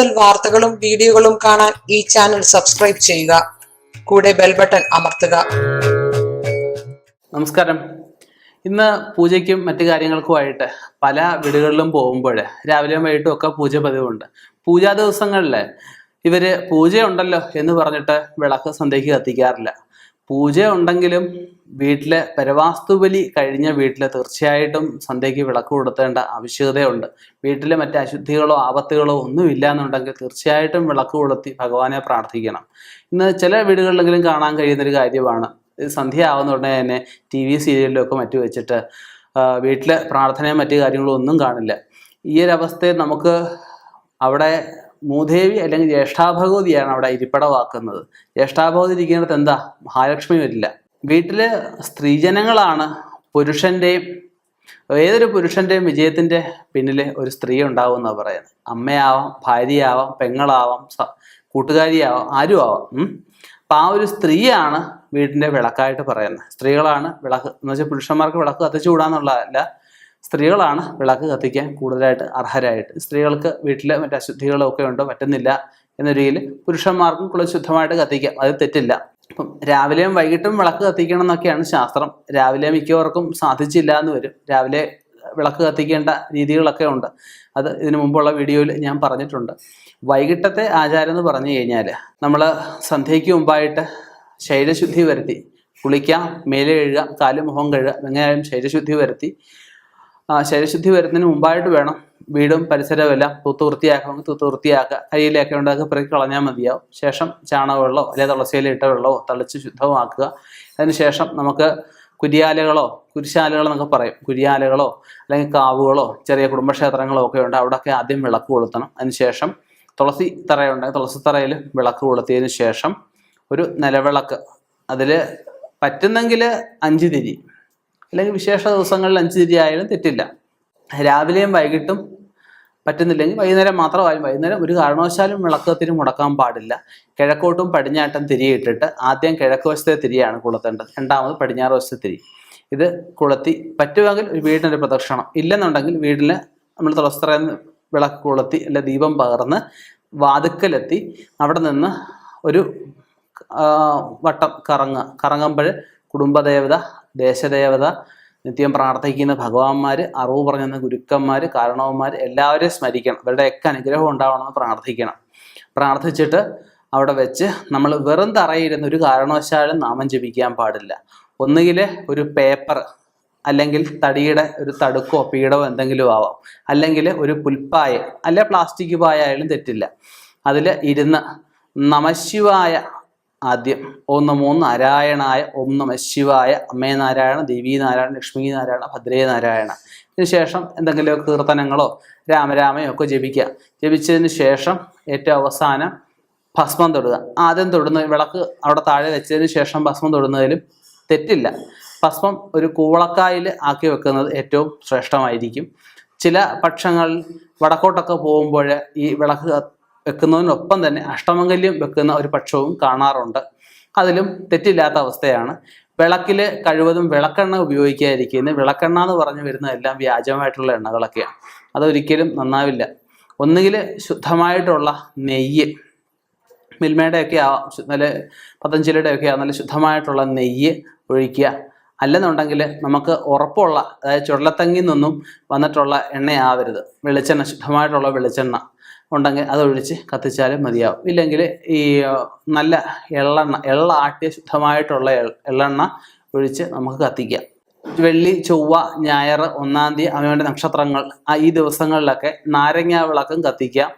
കൂടുതൽ വാർത്തകളും വീഡിയോകളും കാണാൻ ഈ ചാനൽ സബ്സ്ക്രൈബ് ചെയ്യുക. കൂടെ ബെൽ ബട്ടൺ അമർത്തുക. നമസ്കാരം. ഇന്ന് പൂജയ്ക്കും മറ്റു കാര്യങ്ങൾക്കുമായിട്ട് പല വീടുകളിലും പോകുമ്പോൾ രാവിലെയും വൈകിട്ടും ഒക്കെ പൂജ പതിവുണ്ട്. പൂജാ ദിവസങ്ങളിൽ ഇവർ പൂജയുണ്ടല്ലോ എന്ന് പറഞ്ഞിട്ട് വിളക്ക് സന്ധ്യയ്ക്ക് കത്തിക്കാറില്ല. പൂജ ഉണ്ടെങ്കിലും വീട്ടിലെ പരവാസ്തുബലി കഴിഞ്ഞ വീട്ടിൽ തീർച്ചയായിട്ടും സന്ധ്യയ്ക്ക് വിളക്ക് കൊടുത്തേണ്ട ആവശ്യകതയുണ്ട്. വീട്ടിലെ മറ്റ് അശുദ്ധികളോ ആപത്തുകളോ ഒന്നും ഇല്ല എന്നുണ്ടെങ്കിൽ തീർച്ചയായിട്ടും വിളക്ക് കൊളുത്തി ഭഗവാനെ പ്രാർത്ഥിക്കണം. ഇന്ന് ചില വീടുകളിലെങ്കിലും കാണാൻ കഴിയുന്നൊരു കാര്യമാണ്. സന്ധ്യ ആവുന്ന ഉടനെ തന്നെ ടി വി സീരിയലിലൊക്കെ മറ്റു വെച്ചിട്ട് വീട്ടിലെ പ്രാർത്ഥനയും മറ്റു കാര്യങ്ങളും ഒന്നും കാണില്ല. ഈ ഒരു നമുക്ക് അവിടെ മൂദേവി അല്ലെങ്കിൽ ജ്യേഷ്ഠാഭഗവതിയാണ് അവിടെ ഇരിപ്പടവാക്കുന്നത്. ജ്യേഷ്ഠാഭഗവതി ഇരിക്കുന്നിടത്ത് എന്താ? മഹാലക്ഷ്മി വരില്ല. വീട്ടിൽ സ്ത്രീജനങ്ങളാണ്. പുരുഷന്റെയും ഏതൊരു പുരുഷന്റെയും വിജയത്തിന്റെ പിന്നിൽ ഒരു സ്ത്രീ ഉണ്ടാവും എന്നാണ് പറയുന്നത്. അമ്മയാവാം ഭാര്യയാവാം പെങ്ങളാവാം കൂട്ടുകാരിയാവാം ആരും ആവാം. അപ്പൊ ആ ഒരു സ്ത്രീയാണ് വീടിന്റെ വിളക്കായിട്ട് പറയുന്നത്. സ്ത്രീകളാണ് വിളക്ക് എന്ന് വെച്ചാൽ പുരുഷന്മാർക്ക് വിളക്ക് കത്തിച്ചുകൂടാന്നുള്ളതല്ല സ്ത്രീകളാണ് വിളക്ക് കത്തിക്കാൻ കൂടുതലായിട്ട് അർഹരായിട്ട്. സ്ത്രീകൾക്ക് വീട്ടിലെ മറ്റേ അശുദ്ധികളൊക്കെ ഉണ്ടോ? പറ്റുന്നില്ല എന്ന രീതിയിൽ പുരുഷന്മാർക്കും കുളശുദ്ധമായിട്ട് ശുദ്ധമായിട്ട് കത്തിക്കാം. അത് തെറ്റില്ല. അപ്പം രാവിലെയും വൈകിട്ടും വിളക്ക് കത്തിക്കണം എന്നൊക്കെയാണ് ശാസ്ത്രം. രാവിലെ മിക്കവർക്കും സാധിച്ചില്ല എന്ന് വരും. രാവിലെ വിളക്ക് കത്തിക്കേണ്ട രീതികളൊക്കെ ഉണ്ട്. അത് ഇതിനു മുമ്പുള്ള വീഡിയോയിൽ ഞാൻ പറഞ്ഞിട്ടുണ്ട്. വൈകിട്ടത്തെ ആചാരം എന്ന് പറഞ്ഞു കഴിഞ്ഞാൽ നമ്മൾ സന്ധ്യയ്ക്ക് മുമ്പായിട്ട് ശൈലശുദ്ധി വരുത്തി കുളിക്കാം മേലെ കഴുകുക കാലും മുഖം കഴുകുക എങ്ങനെയായാലും ശൈലശുദ്ധി വരുത്തി ശരീരശുദ്ധി വരുന്നതിന് മുമ്പായിട്ട് വേണം വീടും പരിസരവും എല്ലാം തൂത്ത് വൃത്തിയാക്കണമെങ്കിൽ തൂത്ത് വൃത്തിയാക്കുക. കയ്യിലൊക്കെ ഉണ്ടാക്കി പെറുക്കി കളഞ്ഞാൽ മതിയാവും. ശേഷം ചാണകവെള്ളമോ അല്ലെങ്കിൽ തുളസിയില ഇട്ട വെള്ളമോ തളിച്ച് ശുദ്ധമാക്കുക. അതിനുശേഷം നമുക്ക് കുരിയാലകളോ കുരിശാലകളോ എന്നൊക്കെ പറയും. കുരിയാലകളോ അല്ലെങ്കിൽ കാവുകളോ ചെറിയ കുടുംബക്ഷേത്രങ്ങളോ ഒക്കെ ഉണ്ട്. അവിടെയൊക്കെ ആദ്യം വിളക്ക് കൊളുത്തണം. അതിനുശേഷം തുളസി തറയുണ്ടെങ്കിൽ തുളസി തറയിൽ വിളക്ക് കൊളുത്തിയതിന് ശേഷം ഒരു നിലവിളക്ക്. അതിൽ പറ്റുന്നെങ്കിൽ അഞ്ച് തിരി. അല്ലെങ്കിൽ വിശേഷ ദിവസങ്ങളിൽ അഞ്ച് തിരി ആയാലും തെറ്റില്ല. രാവിലെയും വൈകിട്ടും പറ്റുന്നില്ലെങ്കിൽ വൈകുന്നേരം മാത്രമായാലും വൈകുന്നേരം ഒരു കാരണവശാലും വിളക്കത്തിന് മുടക്കാൻ പാടില്ല. കിഴക്കോട്ടും പടിഞ്ഞാട്ടും തിരിയിട്ടിട്ട് ആദ്യം കിഴക്ക് വശത്തെ തിരിയാണ് കൊളുത്തേണ്ടത്. രണ്ടാമത് പടിഞ്ഞാറ് വശത്തെ തിരി. ഇത് കുളത്തി പറ്റുമെങ്കിൽ വീടിന്റെ പ്രദക്ഷിണം. ഇല്ലെന്നുണ്ടെങ്കിൽ വീട്ടിൽ നമ്മൾ തുളസ്ത്ര വിളക്ക് കൊളുത്തി അല്ല ദീപം പകർന്ന് വാതുക്കലെത്തി അവിടെ നിന്ന് ഒരു വട്ടം കറങ്ങുക. കറങ്ങുമ്പോൾ കുടുംബദേവത ദേശദേവത നിത്യം പ്രാർത്ഥിക്കുന്ന ഭഗവാന്മാർ അറിവ് പറഞ്ഞുന്ന ഗുരുക്കന്മാർ കാരണവന്മാർ എല്ലാവരെയും സ്മരിക്കണം. ഇവരുടെയൊക്കെ അനുഗ്രഹം ഉണ്ടാവണമെന്ന് പ്രാർത്ഥിക്കണം. പ്രാർത്ഥിച്ചിട്ട് അവിടെ വെച്ച് നമ്മൾ വെറും തറയിരുന്ന് ഒരു കാരണവശാലും നാമം ജപിക്കാൻ പാടില്ല. ഒന്നുകിൽ ഒരു പേപ്പർ അല്ലെങ്കിൽ തടിയുടെ ഒരു തടുക്കോ പീടോ എന്തെങ്കിലും ആവാം. അല്ലെങ്കിൽ ഒരു പുൽപ്പായ അല്ലെ പ്ലാസ്റ്റിക് പായ ആയാലും തെറ്റില്ല. അതിൽ ഇരുന്ന് നമശിവായ ആദ്യം. ഓം നമോ നാരായണായ ഓം നമ ശിവായ അമ്മേ നാരായണ ദേവി നാരായണ ലക്ഷ്മി നാരായണ ഭദ്രേ നാരായണ. ഇതിനുശേഷം എന്തെങ്കിലും കീർത്തനങ്ങളോ രാമരാമയോ ഒക്കെ ജപിക്കുക. ജപിച്ചതിന് ശേഷം ഏറ്റവും അവസാനം ഭസ്മം തൊടുക. ആദ്യം തൊടുന്ന വിളക്ക് അവിടെ താഴെ വെച്ചതിന് ശേഷം ഭസ്മം തൊടുന്നതിലും തെറ്റില്ല. ഭസ്മം ഒരു കൂവളക്കായിൽ ആക്കി വെക്കുന്നത് ഏറ്റവും ശ്രേഷ്ഠമായിരിക്കും. ചില പക്ഷങ്ങളിൽ വടക്കോട്ടൊക്കെ പോകുമ്പോൾ ഈ വിളക്ക് വെക്കുന്നതിനൊപ്പം തന്നെ അഷ്ടമംഗല്യം വെക്കുന്ന ഒരു പക്ഷവും കാണാറുണ്ട്. അതിലും തെറ്റില്ലാത്ത അവസ്ഥയാണ്. വിളക്കിൽ കഴിവതും വിളക്കെണ്ണ ഉപയോഗിക്കാതിരിക്കുന്നത് വിളക്കെണ്ണ എന്ന് പറഞ്ഞു വരുന്നതെല്ലാം വ്യാജമായിട്ടുള്ള എണ്ണകളൊക്കെയാണ്. അതൊരിക്കലും നന്നാവില്ല. ഒന്നുകിൽ ശുദ്ധമായിട്ടുള്ള നെയ്യ് മിൽമയുടെ ഒക്കെ ആവാം ശു- നല്ല പതഞ്ജലിയുടെ ഒക്കെ നല്ല ശുദ്ധമായിട്ടുള്ള നെയ്യ് ഒഴിക്കുക. അല്ലെന്നുണ്ടെങ്കിൽ നമുക്ക് ഉറപ്പുള്ള അതായത് ചുടലത്തങ്ങിൽ നിന്നും വന്നിട്ടുള്ള എണ്ണയാവരുത്. വെളിച്ചെണ്ണ ശുദ്ധമായിട്ടുള്ള വെളിച്ചെണ്ണ. ഉണ്ടെങ്കിൽ അതൊഴിച്ച് കത്തിച്ചാലും മതിയാവും. ഇല്ലെങ്കിൽ ഈ നല്ല എള്ളെണ്ണ എള്ള ആട്ടിയ ശുദ്ധമായിട്ടുള്ള എള്ളെണ്ണ ഒഴിച്ച് നമുക്ക് കത്തിക്കാം. വെള്ളി ചൊവ്വ ഞായർ ഒന്നാം തീയതി അവനവന്റെ നക്ഷത്രങ്ങൾ ഈ ദിവസങ്ങളിലൊക്കെ നാരങ്ങ വിളക്കും കത്തിക്കാം.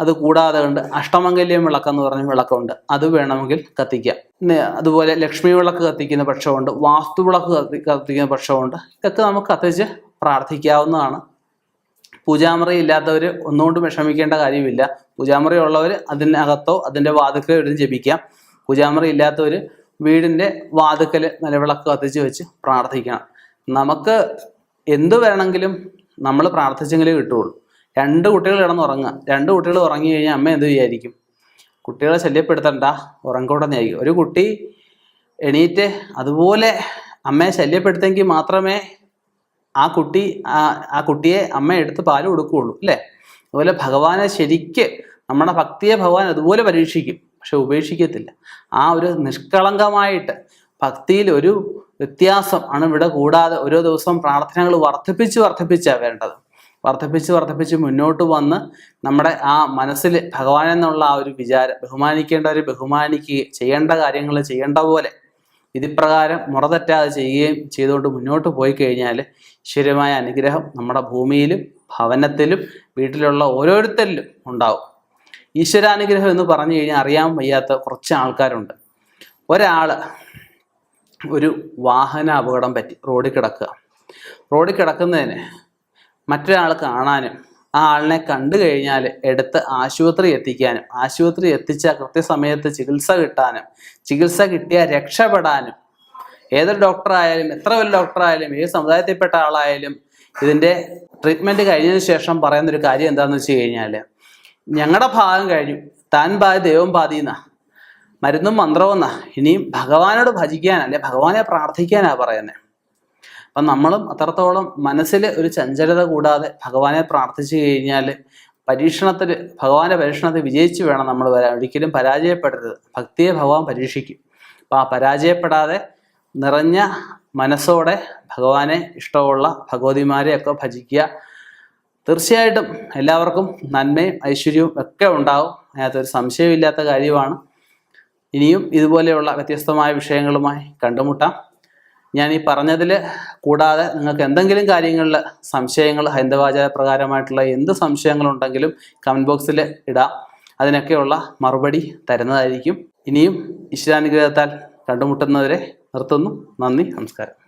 അത് കൂടാതെ കൊണ്ട് അഷ്ടമംഗല്യം വിളക്കെന്ന് പറഞ്ഞ വിളക്കുണ്ട്. അത് വേണമെങ്കിൽ കത്തിക്കാം. അതുപോലെ ലക്ഷ്മി വിളക്ക് കത്തിക്കുന്ന പക്ഷമുണ്ട് വാസ്തു വിളക്ക് കത്തി കത്തിക്കുന്ന പക്ഷമുണ്ട് ഇതൊക്കെ നമുക്ക് കത്തിച്ച് പ്രാർത്ഥിക്കാവുന്നതാണ്. പൂജാമുറി ഇല്ലാത്തവർ ഒന്നുകൊണ്ടും വിഷമിക്കേണ്ട കാര്യമില്ല. പൂജാമുറി ഉള്ളവർ അതിനകത്തോ അതിന്റെ വാതുക്കലോ ഇരുന്ന് ജപിക്കാം. പൂജാമുറി ഇല്ലാത്തവർ വീടിന്റെ വാതുക്കൽ നിലവിളക്ക് കത്തിച്ച് വെച്ച് പ്രാർത്ഥിക്കണം. നമുക്ക് എന്ത് വേണമെങ്കിലും നമ്മൾ പ്രാർത്ഥിച്ചെങ്കിലേ കിട്ടുള്ളൂ രണ്ട് കുട്ടികൾ കിടന്നുറങ്ങുക. രണ്ട് കുട്ടികൾ ഉറങ്ങി കഴിഞ്ഞാൽ അമ്മ എന്ത് വിചാരിക്കും? കുട്ടികളെ ശല്യപ്പെടുത്തണ്ട. ഉറങ്ങൂടെന്നായിരിക്കും ഒരു കുട്ടി എണീറ്റ് അതുപോലെ അമ്മയെ ശല്യപ്പെടുത്തെങ്കിൽ മാത്രമേ ആ കുട്ടി ആ കുട്ടിയെ അമ്മ എടുത്ത് പാൽ കൊടുക്കുകയുള്ളൂ അല്ലേ? അതുപോലെ ഭഗവാനെ ശരിക്ക് നമ്മുടെ ഭക്തിയെ ഭഗവാൻ അതുപോലെ പരീക്ഷിക്കും പക്ഷെ ഉപേക്ഷിക്കത്തില്ല. ആ ഒരു നിഷ്കളങ്കമായിട്ട് ഭക്തിയിൽ ഒരു വ്യത്യാസം ആണ് ഇവിടെ കൂടാതെ ഓരോ ദിവസവും പ്രാർത്ഥനകൾ വർദ്ധിപ്പിച്ച് വർദ്ധിപ്പിച്ചാണ് വേണ്ടത്. വർദ്ധിപ്പിച്ച് വർദ്ധിപ്പിച്ച് മുന്നോട്ട് വന്ന് നമ്മുടെ ആ മനസ്സിൽ ഭഗവാൻ എന്നുള്ള ആ ഒരു വിചാരം ബഹുമാനിക്കേണ്ടവരെ ബഹുമാനിക്കുകയും ചെയ്യേണ്ട കാര്യങ്ങൾ ചെയ്യേണ്ട പോലെ വിധിപ്രകാരം മുറ തെറ്റാതെ ചെയ്യുകയും ചെയ്തുകൊണ്ട് മുന്നോട്ട് പോയി കഴിഞ്ഞാൽ ഈശ്വരമായ അനുഗ്രഹം നമ്മുടെ ഭൂമിയിലും ഭവനത്തിലും വീട്ടിലുള്ള ഓരോരുത്തരിലും ഉണ്ടാവും. ഈശ്വരാനുഗ്രഹം എന്ന് പറഞ്ഞു കഴിഞ്ഞാൽ അറിയാൻ വയ്യാത്ത കുറച്ച് ആൾക്കാരുണ്ട്. ഒരാൾ ഒരു വാഹന അപകടം പറ്റി റോഡിൽ കിടക്കുക. റോഡിൽ കിടക്കുന്നതിന് മറ്റൊരാൾ കാണാനും ആ ആളിനെ കണ്ടു കഴിഞ്ഞാൽ എടുത്ത് ആശുപത്രി എത്തിക്കാനും ആശുപത്രി എത്തിച്ച കൃത്യസമയത്ത് ചികിത്സ കിട്ടാനും ചികിത്സ കിട്ടിയാൽ രക്ഷപ്പെടാനും. ഏതൊരു ഡോക്ടറായാലും എത്ര വലിയ ഡോക്ടറായാലും ഏത് സമുദായത്തിൽപ്പെട്ട ആളായാലും ഇതിന്റെ ട്രീറ്റ്മെന്റ് കഴിഞ്ഞതിന് ശേഷം പറയുന്നൊരു കാര്യം എന്താണെന്ന് വെച്ച് കഴിഞ്ഞാൽ ഞങ്ങളുടെ ഭാഗം കഴിഞ്ഞു. താൻ ബാധി ദൈവം ബാധിയെന്ന മരുന്നും മന്ത്രവും എന്നാ ഇനിയും ഭഗവാനോട് ഭജിക്കാനല്ലേ ഭഗവാനെ പ്രാർത്ഥിക്കാനാണ് പറയുന്നത് അപ്പം നമ്മളും അത്രത്തോളം മനസ്സിൽ ഒരു ചഞ്ചലത കൂടാതെ ഭഗവാനെ പ്രാർത്ഥിച്ചു കഴിഞ്ഞാൽ പരീക്ഷണത്തിൽ ഭഗവാന്റെ പരീക്ഷണത്തിൽ വിജയിച്ചു വേണം നമ്മൾ വരാൻ. ഒരിക്കലും പരാജയപ്പെടരുത്. ഭക്തിയെ ഭഗവാൻ പരീക്ഷിക്കും. അപ്പം ആ പരാജയപ്പെടാതെ നിറഞ്ഞ മനസ്സോടെ ഭഗവാനെ ഇഷ്ടമുള്ള ഭഗവതിമാരെ ഒക്കെ ഭജിക്കുക. തീർച്ചയായിട്ടും എല്ലാവർക്കും നന്മയും ഐശ്വര്യവും ഒക്കെ ഉണ്ടാവും. അതിനകത്തൊരു സംശയമില്ലാത്ത കാര്യമാണ്. ഇനിയും ഇതുപോലെയുള്ള വ്യത്യസ്തമായ വിഷയങ്ങളുമായി കണ്ടുമുട്ടാം. ഞാൻ ഈ പറഞ്ഞതിൽ കൂടാതെ നിങ്ങൾക്ക് എന്തെങ്കിലും കാര്യങ്ങളിൽ സംശയങ്ങൾ ഹൈന്ദവാചാര പ്രകാരമായിട്ടുള്ള എന്ത് സംശയങ്ങളുണ്ടെങ്കിലും കമന്റ് ബോക്സിൽ ഇടാം. അതിനൊക്കെയുള്ള മറുപടി തരുന്നതായിരിക്കും. ഇനിയും ഈശ്വരാനുഗ്രഹത്താൽ കണ്ടുമുട്ടുന്നവരെ നിർത്തുന്നു. നന്ദി നമസ്കാരം.